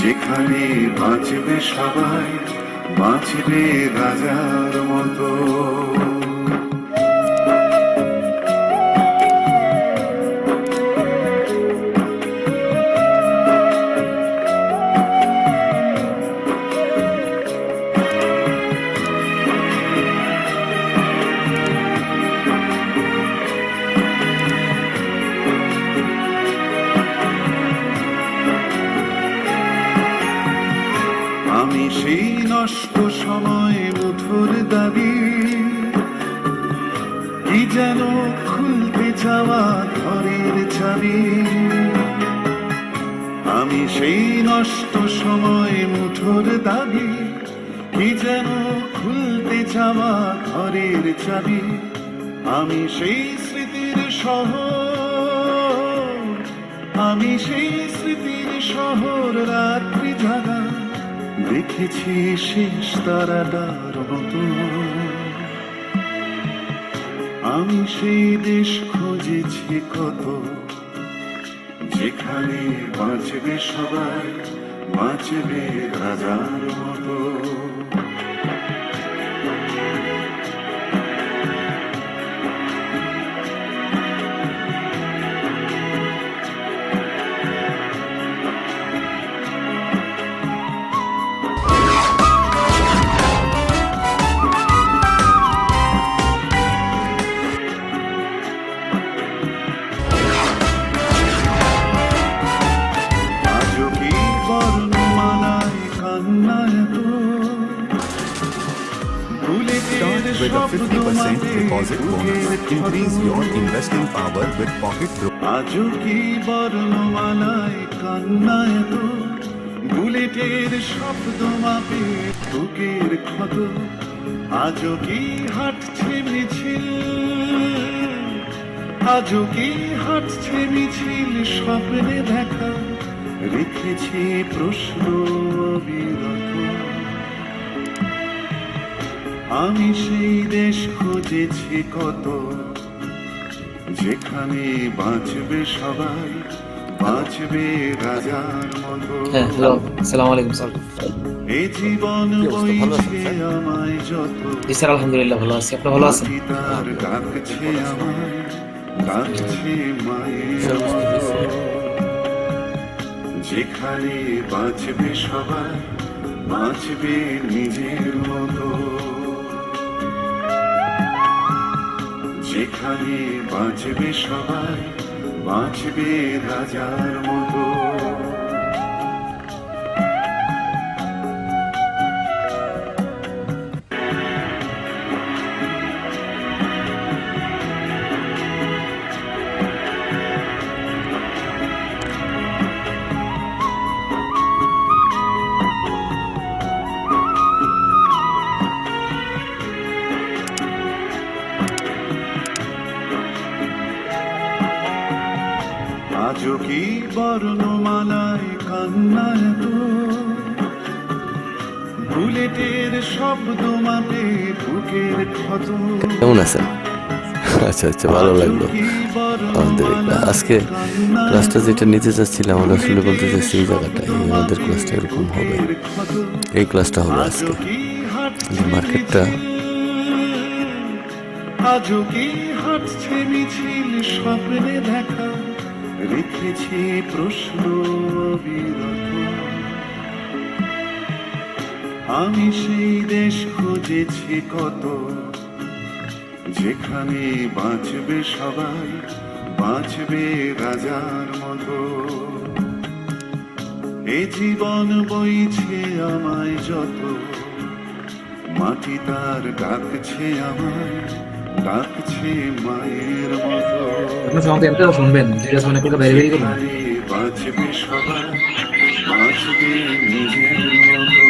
যেখানে বাঁচবে সবাই বাঁচবে রাজার মতো। আমি সেই নষ্ট সময় মুঠোর দাবি। কি যেন খুলতে যাওয়া ঘরের চাবি। আমি সেই নষ্ট সময় মুঠোর দাবি। কি যেন খুলতে যাওয়া ঘরের চাবি। আমি সেই স্মৃতির শহর। আমি সেই স্মৃতির শহর রাত্রি জাগা দেখেছি শেষ তারাটার মতো। আমি সেই দেশ খুঁজেছি কত, যেখানে বাঁচবে সবাই, বাঁচবে রাজার মতো। With a 50% deposit bonus. Increase your investing power with Pocket Pro. আজও কি বর্ণমালায় কান্নায় তো বুলেটের শব্দ মাপে বুকের ক্ষত আজও কি হাঁটছে মিছিল আজও কি হাঁটছে মিছিল স্বপ্নে দেখা রেখেছি প্রশ্ন অবিরত আমি সেই দেশ খুঁজেছি কত। যেখানে বাঁচবে সবাই বাঁচবে রাজার মতো। হ্যাঁ আসসালামু আলাইকুম স্যার। এ জীবন বইছে আমায় যত। জি স্যার আলহামদুলিল্লাহ ভালো আছি। আপনি ভালো আছেন? তার ডাকছে আমায় ডাকছে মায়ের মতো। যেখানে বাঁচবে সবাই বাঁচবে নিজের মতো। যেখানে বাঁচবে সবাই বাঁচবে রাজার মতো। আজও কি বর্ণমালায় কান্নায় তো বুলেটের শব্দ মাপে বুকের ক্ষত কেমন আছেন? আচ্ছা আচ্ছা ভালো লাগল। আলহামদুলিল্লাহ আজকে ক্লাসটা যেটা নিতে চাচ্ছিলাম আমরা আসলে বলতে চাচ্ছি এই জায়গাটা আমাদের ক্লাসটা এরকম হবে। এই ক্লাসটা হবে আজকে। মার্কেটটা। আজও কি হাঁটছে মিছিল স্বপ্নে দেখা? রেখেছি প্রশ্ন অবিরত আমি সেই দেশ খুঁজেছি কত, যেখানে বাঁচবে সবাই, বাঁচবে রাজার মতো। এ জীবন বইছে আমায় যত, মাটি তার ডাকছে আমায়। কাঁদছে মায়ের মতো। আপনার সঙ্গে এমটাও শুনবেন যেটা মনে করলে বাইরে বেরিয়ে গেলেন বাঁচবে সবার বাঁচবে নিজের মতো।